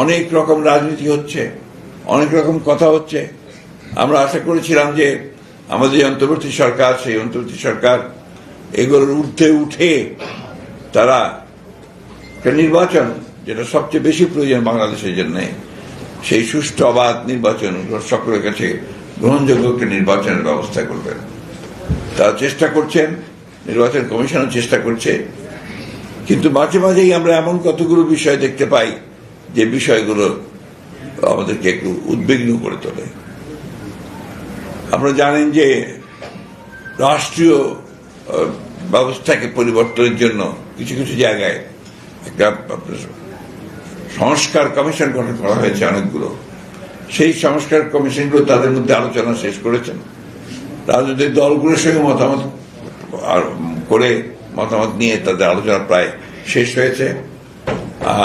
অনেক রকম রাজনীতি হচ্ছে, অনেক রকম কথা হচ্ছে। আমরা আশা করেছিলাম যে আমাদের অন্তর্বর্তী সরকার, সেই অন্তর্বর্তী সরকার এগুলোর ঊর্ধ্বে উঠে তারা একটা নির্বাচন, যেটা সবচেয়ে বেশি প্রয়োজন বাংলাদেশের জন্য, সেই সুষ্ঠু, অবাধ নির্বাচন, সকলের কাছে গ্রহণযোগ্য একটা নির্বাচনের ব্যবস্থা করবেন। তারা চেষ্টা করছেন, নির্বাচন কমিশনও চেষ্টা করছে। কিন্তু মাঝে মাঝেই আমরা এমন কতগুলো বিষয় দেখতে পাই যে বিষয়গুলো আমাদেরকে একটু উদ্বিগ্ন করে তোলে। আপনারা জানেন যে রাষ্ট্রীয় ব্যবস্থাকে পরিবর্তনের জন্য কিছু কিছু জায়গায় একটা সংস্কার কমিশন গঠন করা হয়েছে অনেকগুলো। সেই সংস্কার কমিশনগুলো তাদের মধ্যে আলোচনা শেষ করেছেন। রাজনৈতিক দলগুলোর সঙ্গে মতামত করে মতামত নিয়ে তাদের আলোচনা প্রায় শেষ হয়েছে।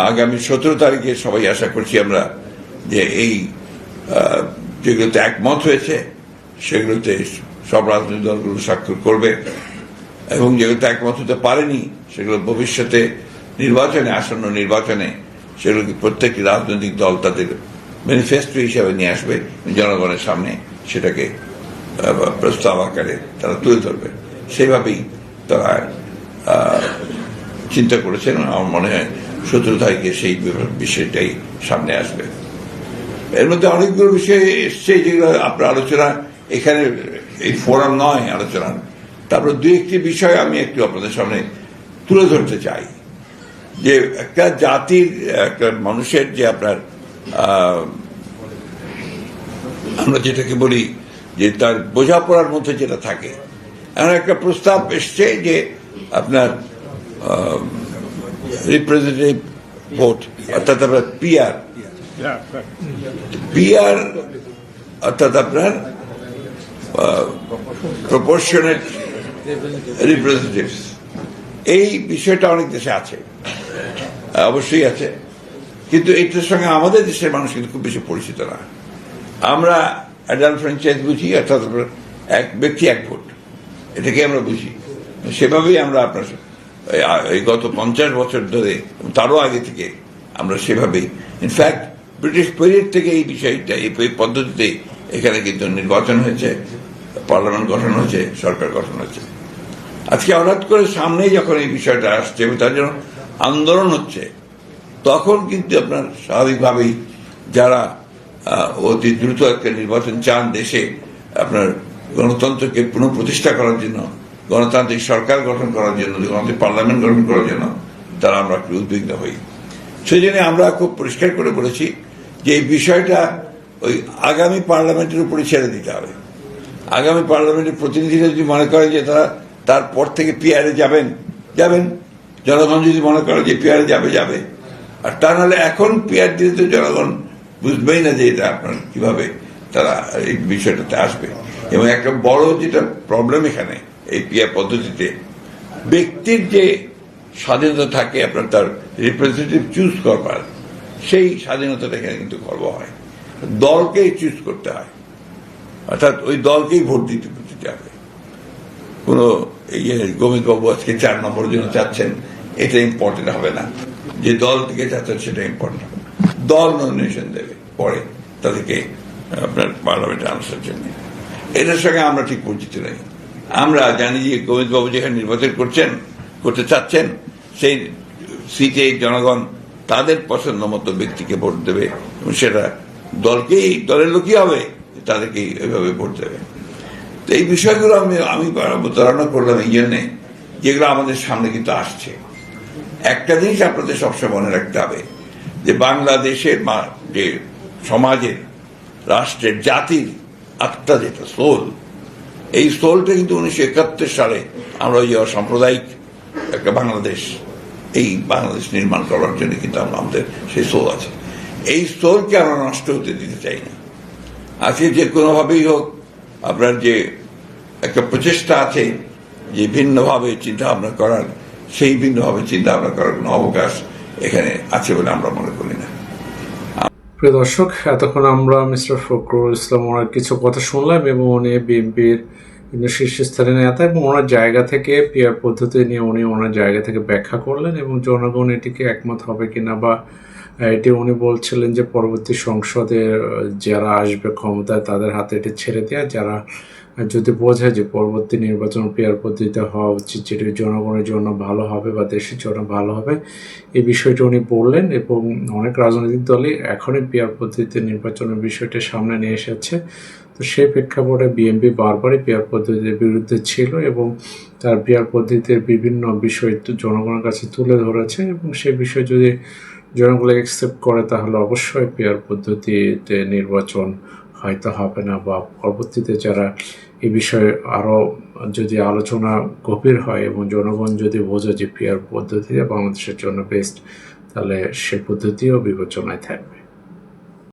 আগামী সতেরো তারিখে সবাই আশা করছি আমরা যে এই যেগুলোতে একমত হয়েছে, সেগুলোতে সব রাজনৈতিক দলগুলো স্বাক্ষর করবে। এবং যেগুলোতে একমত হতে পারেনি, সেগুলো ভবিষ্যতে নির্বাচনে, আসন্ন নির্বাচনে, সেগুলোকে প্রত্যেকটি রাজনৈতিক দল তাদের ম্যানিফেস্টো হিসাবে নিয়ে আসবে, জনগণের সামনে সেটাকে প্রস্তাব আকারে তারা তুলে ধরবে। সেইভাবেই তারা চিন্তা করেছেন। আমার মনে হয় সতেরো তারিখে সেই বিষয়টাই সামনে আসবে। এর মধ্যে অনেকগুলো বিষয় এসছে যেগুলো আপনার আলোচনা, এখানে এই ফোরাম নয় আলোচনার তারপর দুই একটি বিষয় আমি একটু আপনাদের সামনে তুলে ধরতে চাই। যে একটা জাতির, একটা মানুষের যে আপনার আমরা যেটাকে বলি যে তার বোঝাপড়ার মধ্যে যেটা থাকে। এমন একটা প্রস্তাব এসছে যে আপনার রিপ্রেজেন্টেটিভ ভোট অর্থাৎ আপনার পিআর পিআর অর্থাৎ আপনার প্রপোর্শনেট রিপ্রেজেন্টেটিভস এই বিষয়টা অনেক দেশে আছে। অবশ্যই আছে। কিন্তু এটার সঙ্গে আমাদের দেশের মানুষ কিন্তু খুব বেশি পরিচিত না। আমরা অ্যাডাল্ট ফ্র্যাঞ্চাইজ বুঝি অর্থাৎ আপনার এক ব্যক্তি এক ভোট। এটাকে আমরা বুঝি। সেভাবেই আমরা আপনার এই- গত পঞ্চাশ বছর ধরে, তারও আগে থেকে আমরা সেভাবেই ইনফ্যাক্ট ব্রিটিশ পিরিয়ড থেকে এই বিষয়টা, এই পদ্ধতিতে এখানে কিন্তু নির্বাচন হয়েছে পার্লামেন্ট গঠন হয়েছে, সরকার গঠন হয়েছে। আজকে হঠাৎ করে সামনে যখন এই বিষয়টা আসছে, এবং তার জন্য আন্দোলন হচ্ছে, তখন কিন্তু আপনার স্বাভাবিকভাবেই যারা অতি দ্রুত একটা নির্বাচন চান দেশে, আপনার গণতন্ত্রকে পুনঃপ্রতিষ্ঠা করার জন্য গণতান্ত্রিক সরকার গঠন করার জন্য, গণতান্ত্রিক পার্লামেন্ট গঠন করার জন্য তারা আমরা একটু উদ্বিগ্ন হই। সেই জন্য আমরা খুব পরিষ্কার করে বলেছি যে এই বিষয়টা ওই আগামী পার্লামেন্টের উপরে ছেড়ে দিতে হবে। আগামী পার্লামেন্টের প্রতিনিধিরা যদি মনে করে যে তারা তারপর থেকে পিয়ারে যাবেন যাবেন। জনগণ যদি মনে করে যে পিয়ারে যাবে যাবে। আর তা নাহলে এখন পিয়ার দিলে তো জনগণ বুঝবেই না যে এটা আপনার কীভাবে তারা এই বিষয়টাতে আসবে। এবং একটা বড় যেটা প্রবলেম এখানে এই পিয়ার পদ্ধতিতে ব্যক্তির যে স্বাধীনতা থাকে আপনার তার রিপ্রেজেন্টেটিভ চুজ করবার, সেই স্বাধীনতাটা এখানে কিন্তু খর্ব হয়। দলকেই চুজ করতে হয়। অর্থাৎ ওই দলকেই ভোট দিতে দিতে হবে। কোনো এই যে আজকে চার নম্বর জন্য চাচ্ছেন, এটা ইম্পর্টেন্ট হবে না। যে দল থেকে চাচ্ছেন, সেটা ইম্পর্টেন্ট হবে দল নমিনেশন দেবে, পরে তাদেরকে আপনার পার্লামেন্টে আনার জন্য। এটার সঙ্গে আমরা ঠিক পরিচিত নেই। আমরা জানি যে গোবিন্দ বাবু যেখানে নির্বাচন করছেন, করতে চাচ্ছেন, সেই সিটে জনগণ তাদের পছন্দ মতো ব্যক্তিকে ভোট দেবে এবং সেটা দলকেই, দলের লোকই হবে, তাদেরকেই ওইভাবে ভোট দেবে। তো এই বিষয়গুলো আমি আমি ধারণা করলাম এই জন্যে যেগুলো আমাদের সামনে কিন্তু আসছে। একটা জিনিস আপনাদের সবসময় মনে রাখতে হবে, যে বাংলাদেশের যে সমাজের, রাষ্ট্রের জাতির আত্মা যেটা সোল এই সোলটা কিন্তু উনিশশো একাত্তর সালে আমরা ওই সাম্প্রদায়িক একটা বাংলাদেশ, এই বাংলাদেশ নির্মাণ করার জন্য কিন্তু আমাদের সেই সোল আছে। এই সোলকে আমরা নষ্ট হতে দিতে চাই না। আজকে যে কোনোভাবেই হোক, আপনার যে একটা প্রচেষ্টা আছে, যে ভিন্নভাবে চিন্তা ভাবনা করার, সেই ভিন্নভাবে চিন্তা ভাবনা করার কোনো অবকাশ এখানে আছে বলে আমরা মনে করি না। প্রিয় দর্শক, এতক্ষণ আমরা মিস্টার ফখরুল ইসলাম ওনার কিছু কথা শুনলাম এবং উনি বিএনপির শীর্ষস্থানীয় নেতা এবং ওনার জায়গা থেকে পিয়ার পদ্ধতি নিয়ে উনি ওনার জায়গা থেকে ব্যাখ্যা করলেন এবং জনগণ এটিকে একমত হবে কিনা বা এটি উনি বলছিলেন যে পরবর্তী সংসদে যারা আসবে ক্ষমতায় তাদের হাতে এটি ছেড়ে দেওয়া যারা যদি বোঝায় যে পরবর্তী নির্বাচন পেয়ার পদ্ধতিতে হওয়া উচিত, যেটি জনগণের জন্য ভালো হবে বা দেশের জন্য ভালো হবে, এই বিষয়টি উনি বললেন এবং অনেক রাজনৈতিক দলই এখনই পেয়ার পদ্ধতিতে নির্বাচনের বিষয়টি সামনে নিয়ে এসেছে। তো সেই প্রেক্ষাপটে বিএনপি বারবারই পেয়ার পদ্ধতির বিরুদ্ধে ছিল এবং তার পেয়ার পদ্ধতির বিভিন্ন বিষয় জনগণের কাছে তুলে ধরেছে এবং সেই বিষয় যদি জনগণ অ্যাকসেপ্ট করে, তাহলে অবশ্যই পেয়ার পদ্ধতিতে নির্বাচন হয়তো হবে না বা পরবর্তীতে যারা এই বিষয়ে আরও যদি আলোচনা গভীর হয় এবং জনগণ যদি বোঝে যে পিয়ার পদ্ধতি বাংলাদেশের জন্য বেস্ট তাহলে সে পদ্ধতিও বিবেচনায় থাকবে।